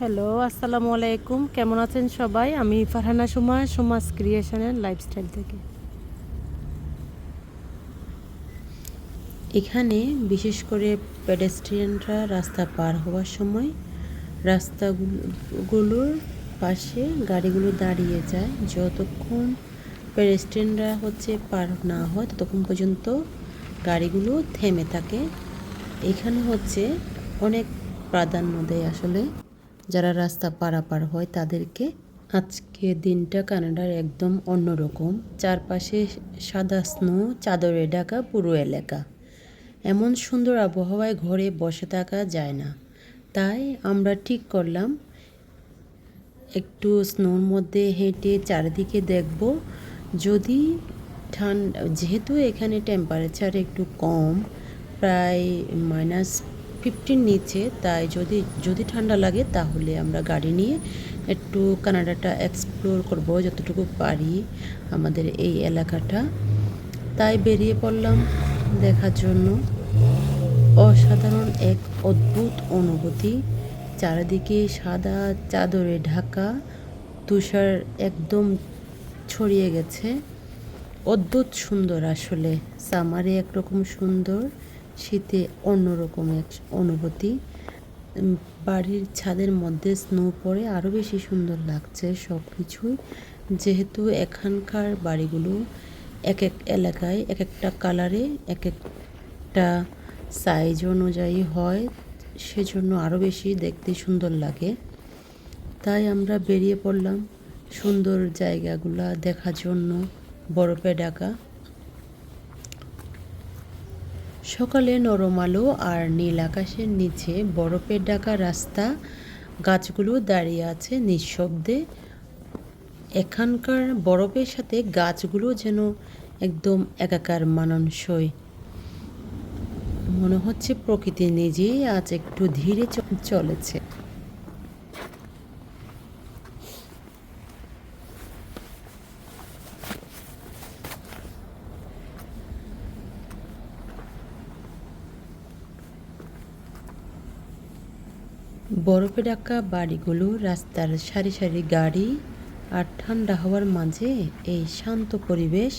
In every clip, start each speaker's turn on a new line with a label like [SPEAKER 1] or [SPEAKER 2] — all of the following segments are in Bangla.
[SPEAKER 1] হ্যালো আসসালামু আলাইকুম। কেমন আছেন সবাই? আমি ফারহানা সুমা, সুমাস ক্রিয়েশনের লাইফস্টাইল থেকে। এখানে বিশেষ করে পেডেস্ট্রিয়ানরা রাস্তা পার হওয়ার সময় রাস্তাগুলোর পাশে গাড়িগুলো দাঁড়িয়ে যায়। যতক্ষণ পেডেস্ট্রিয়ানরা হচ্ছে পার না হয়, ততক্ষণ পর্যন্ত গাড়িগুলো থেমে থাকে। এখানে হচ্ছে অনেক প্রাধান্য দেয় আসলে। যারা রাস্তা পারাপার হয় তাদেরকে আজকে দিনটা কানাডার একদম অন্যরকম। চারপাশে সাদা স্নো, চাদরে ঢাকা পুরো এলাকা। এমন সুন্দর আবহাওয়ায় ঘরে বসে থাকা যায় না। তাই আমরা ঠিক করলাম, একটু স্নোর মধ্যে হেঁটে চারিদিকে দেখব। যদি ঠান্ডা, যেহেতু এখানে টেম্পারেচার একটু কম, প্রায় মাইনাস ফিফটির নিচে, তাই যদি যদি ঠান্ডা লাগে তাহলে আমরা গাড়ি নিয়ে একটু কানাডাটা এক্সপ্লোর করব যতটুকু পারি আমাদের এই এলাকাটা। তাই বেরিয়ে পড়লাম দেখার জন্য। অসাধারণ এক অদ্ভুত অনুভূতি। চারিদিকে সাদা চাদরে ঢাকা, তুষার একদম ছড়িয়ে গেছে। অদ্ভুত সুন্দর আসলে। সামারে একরকম সুন্দর। শীতে অন্যরকম এক অনুভূতি। বাড়ির ছাদের মধ্যে স্নো পড়ে আরও বেশি সুন্দর লাগছে সব কিছুই যেহেতু এখানকার বাড়িগুলো এক এক এলাকায় এক একটা কালারে এক একটা সাইজ অনুযায়ী হয়, সেজন্য আরও বেশি দেখতে সুন্দর লাগে। তাই আমরা বেরিয়ে পড়লাম সুন্দর জায়গাগুলা দেখার জন্য বরফে ঢাকা। সকালে নরম আলো আর নীল আকাশের নিচে বরফের ঢাকা রাস্তা গাছগুলো দাঁড়িয়ে আছে নিঃশব্দে। এখানকার বরফের সাথে গাছগুলো যেন একদম একাকার মানানসই। মনে হচ্ছে প্রকৃতি নিজেই আজ একটু ধীরে চলেছে। বরফে ঢাকা বাড়িগুলো, রাস্তার সারি সারি গাড়ি আর ঠান্ডা হওয়ার মাঝে এই শান্ত পরিবেশ।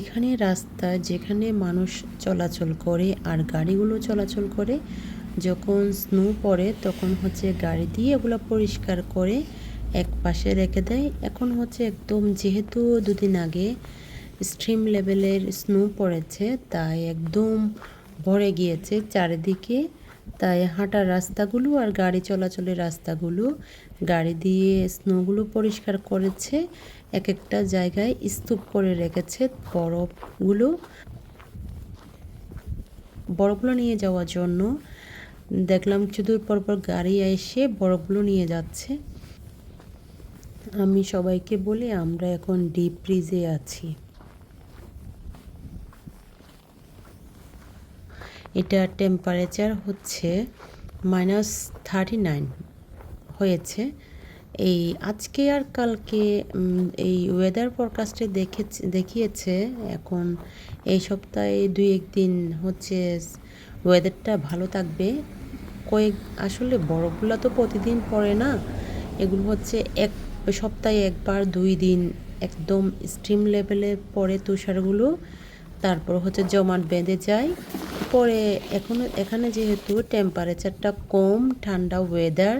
[SPEAKER 1] এখানে রাস্তা যেখানে মানুষ চলাচল করে আর গাড়িগুলো চলাচল করে, যখন স্নো পড়ে তখন হচ্ছে গাড়ি দিয়ে এগুলো পরিষ্কার করে এক পাশে রেখে দেয়। এখন হচ্ছে একদম যেহেতু দুদিন আগে স্ট্রিম লেভেলের স্নো পড়েছে, তাই একদম ভরে গিয়েছে চারিদিকে। তাই হাঁটার রাস্তাগুলো আর গাড়ি চলাচলের রাস্তাগুলো, গাড়ি দিয়ে স্নোগুলো পরিষ্কার করেছে। এক একটা জায়গায় স্তূপ করে রেখেছে বরফগুলো। বরফগুলো নিয়ে যাওয়ার জন্য দেখলাম কিছু দূর পর পর গাড়ি এসে বরফগুলো নিয়ে যাচ্ছে। আমি সবাইকে বলি, আমরা এখন ডিপ ফ্রিজে আছি। এটা টেম্পারেচার হচ্ছে মাইনাস থার্টি নাইন হয়েছে। এই আজকে আর কালকে এই ওয়েদার ফরকাস্টে দেখেছে, দেখিয়েছে, এখন এই সপ্তাহে দুই একদিন হচ্ছে ওয়েদারটা ভালো থাকবে। কয়েক, আসলে বরফগুলো তো প্রতিদিন পড়ে না, এগুলো হচ্ছে এক সপ্তাহে একবার দুই দিন একদম স্ট্রিম লেভেলে পড়ে তুষারগুলো। তারপর হচ্ছে জমাট বেঁধে যায়। পরে এখন, এখানে যেহেতু টেম্পারেচারটা কম, ঠান্ডা ওয়েদার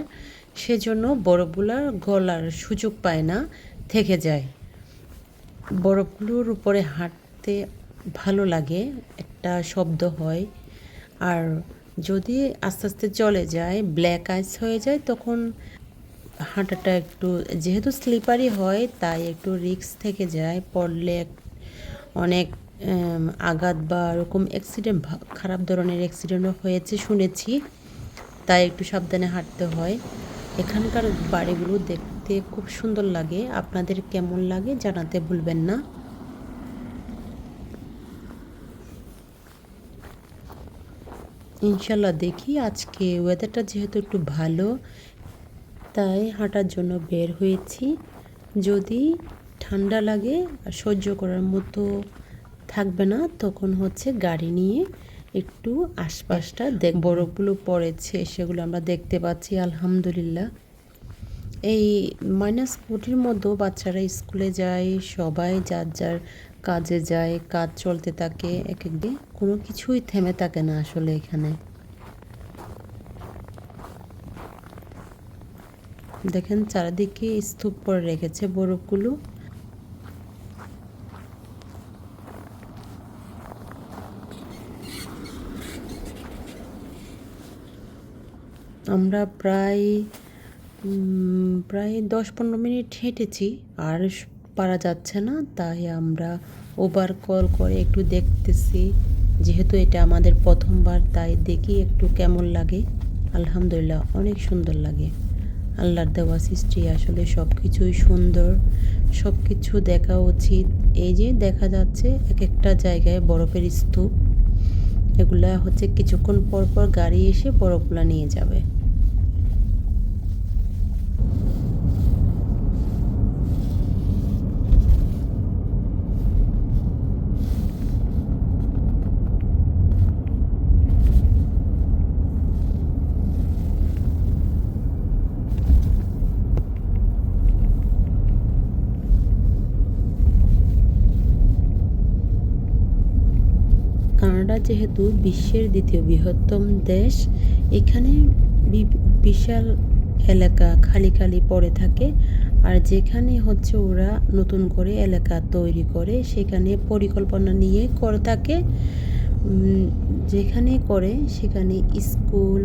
[SPEAKER 1] সেজন্য বরফগুলার গলার সুযোগ পায় না, থেকে যায়। বরফগুলোর উপরে হাঁটতে ভালো লাগে, একটা শব্দ হয়। আর যদি আস্তে আস্তে চলে যায় ব্ল্যাক আইস হয়ে যায়, তখন হাঁটাটা একটু, যেহেতু স্লিপারি হয়, তাই একটু রিস্ক থেকে যায়, পড়লে অনেক আঘাত বা এরকম অ্যাক্সিডেন্ট খারাপ ধরনের অ্যাক্সিডেন্টও হয়েছে শুনেছি। তাই একটু সাবধানে হাঁটতে হয়। এখানকার বাড়িগুলো দেখতে খুব সুন্দর লাগে। আপনাদের কেমন লাগে জানাতে ভুলবেন না। ইনশাল্লাহ দেখি। আজকে ওয়েদারটা যেহেতু একটু ভালো, তাই হাঁটার জন্য বের হয়েছি। যদি ঠান্ডা লাগে আর সহ্য করার মতো থাকবে না, তখন হচ্ছে গাড়ি নিয়ে একটু আশপাশটা দেখ, বরফগুলো পড়েছে, সেগুলো আমরা দেখতে পাচ্ছি, আলহামদুলিল্লাহ। এই মাইনাস ফোর্টির মধ্যেও বাচ্চারা স্কুলে যায়, সবাই যার যার কাজে যায়, কাজ চলতে থাকে, এক এক দিন কোনো কিছুই থেমে থাকে না আসলে এখানে। দেখেন চারিদিকে স্তূপ করে রেখেছে বরফগুলো। আমরা প্রায় প্রায় দশ পনেরো মিনিট হেঁটেছি। আর পারা যাচ্ছে না, তাই আমরা ওবার কল করে একটু দেখতেছি। যেহেতু এটা আমাদের প্রথমবার, তাই দেখি একটু কেমন লাগে। আলহামদুলিল্লাহ, অনেক সুন্দর লাগে। আল্লাহর দেওয়া সৃষ্টি আসলে সব কিছুই সুন্দর। সব কিছু দেখা উচিত। এই যে দেখা যাচ্ছে এক একটা জায়গায় বরফের স্তূপ। এগুলা হচ্ছে কিছুক্ষণ পর পর গাড়ি এসে বরফগুলা নিয়ে যাবে। যেহেতু বিশ্বের দ্বিতীয় বৃহত্তম দেশ, এখানে বিশাল এলাকা খালি খালি পড়ে থাকে। আর যেখানে হচ্ছে ওরা নতুন করে এলাকা তৈরি করে, সেখানে পরিকল্পনা নিয়ে করে থাকে। যেখানে করে, সেখানে স্কুল,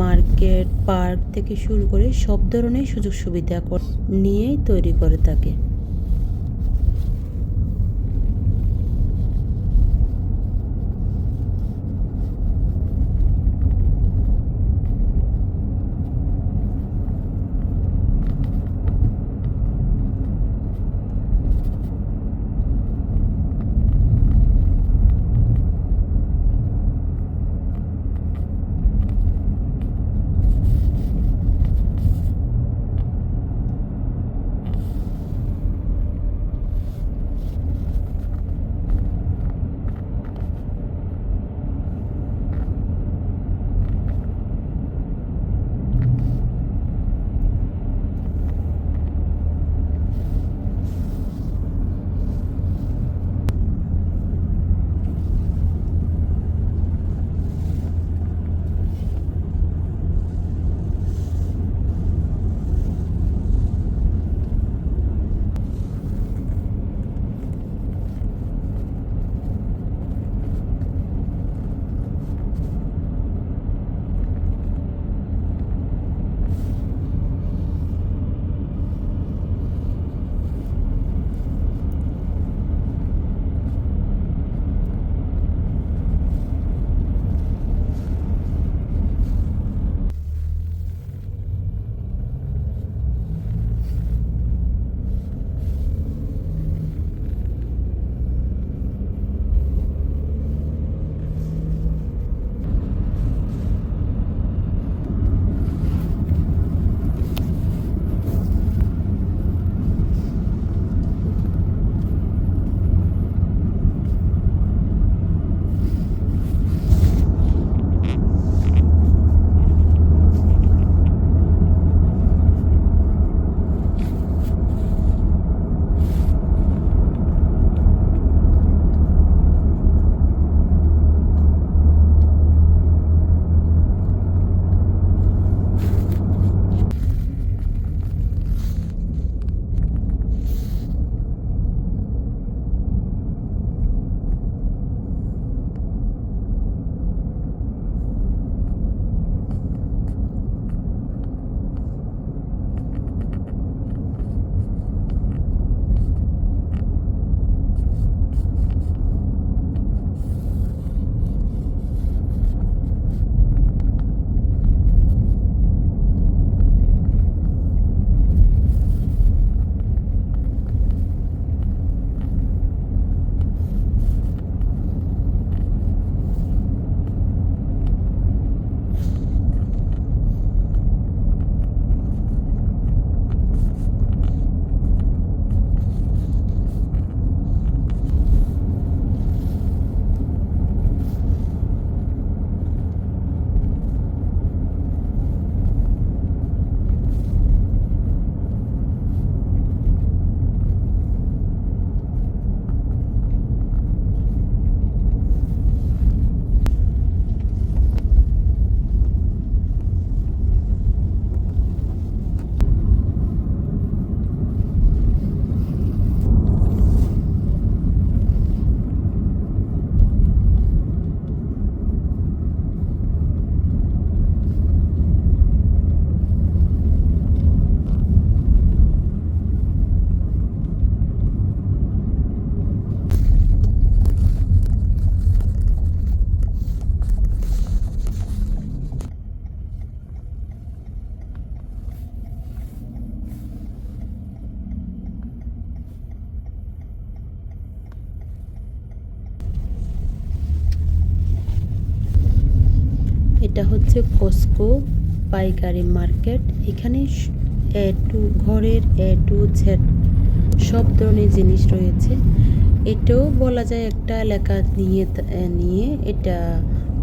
[SPEAKER 1] মার্কেট, পার্ক থেকে শুরু করে সব ধরনের সুযোগ সুবিধা নিয়েই তৈরি করে থাকে। এটা হচ্ছে কস্কো পাইকারি মার্কেট। এখানে এ টু ঘরের এ টু জেড সব ধরনের জিনিস রয়েছে। এটাও বলা যায় একটা এলাকা নিয়ে নিয়ে এটা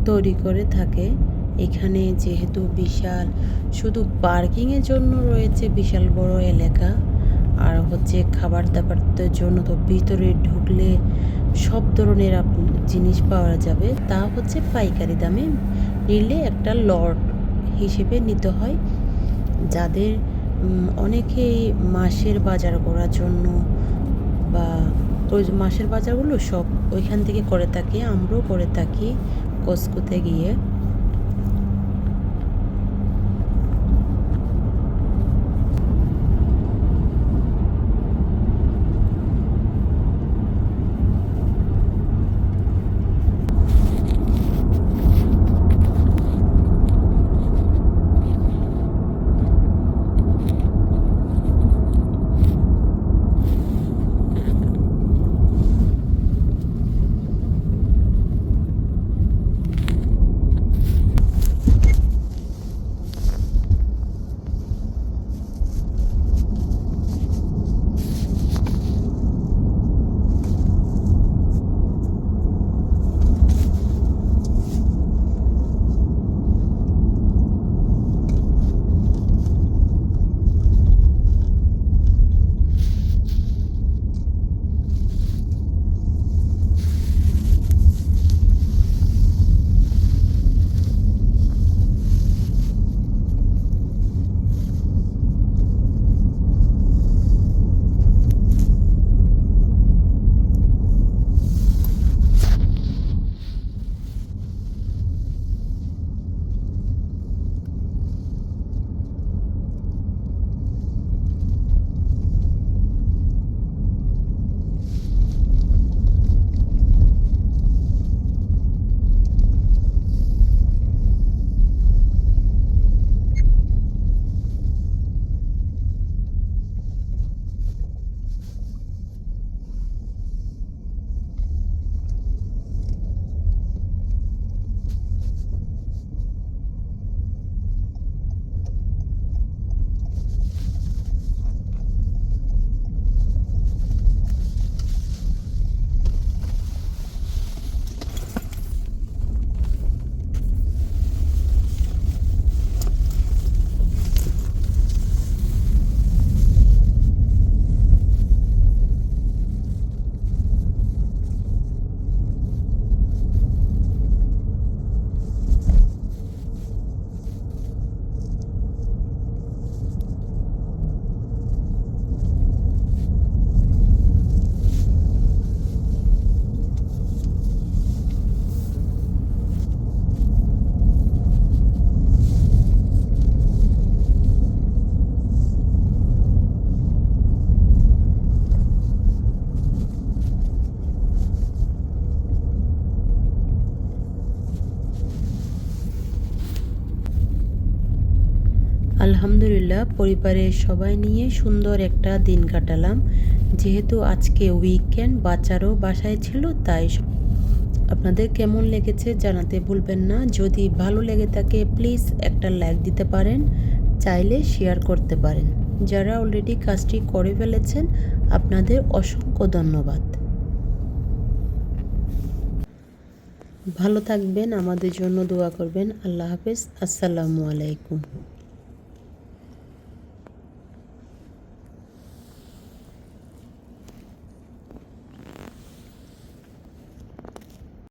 [SPEAKER 1] তৈরি করে থাকে। এখানে যেহেতু বিশাল, শুধু পার্কিংয়ের জন্য রয়েছে বিশাল বড় এলাকা। আর হচ্ছে খাবার দাবারের জন্য তো ভিতরে ঢুকলে সব ধরনের জিনিস পাওয়া যাবে। তা হচ্ছে পাইকারি দামে। নিলে একটা লট হিসেবে নিতে হয়, যাদের অনেকেই মাসের বাজার করার জন্য বা ওই মাসের বাজারগুলো সব ওইখান থেকে করে থাকি, আমরাও করে থাকি, কস্কোতে গিয়ে। আলহামদুলিল্লাহ, পরিবারের সবাই নিয়ে সুন্দর একটা দিন কাটালাম। যেহেতু আজকে উইকেন্ড বাচ্চারও বাসায় ছিল, তাই আপনাদের কেমন লেগেছে জানাতে ভুলবেন না। যদি ভালো লেগে থাকে প্লিজ একটা লাইক দিতে পারেন, চাইলে শেয়ার করতে পারেন। যারা অলরেডি কাজটি করে ফেলেছেন, আপনাদের অসংখ্য ধন্যবাদ। ভালো থাকবেন, আমাদের জন্য দোয়া করবেন। আল্লাহ হাফেজ, আসসালামু আলাইকুম।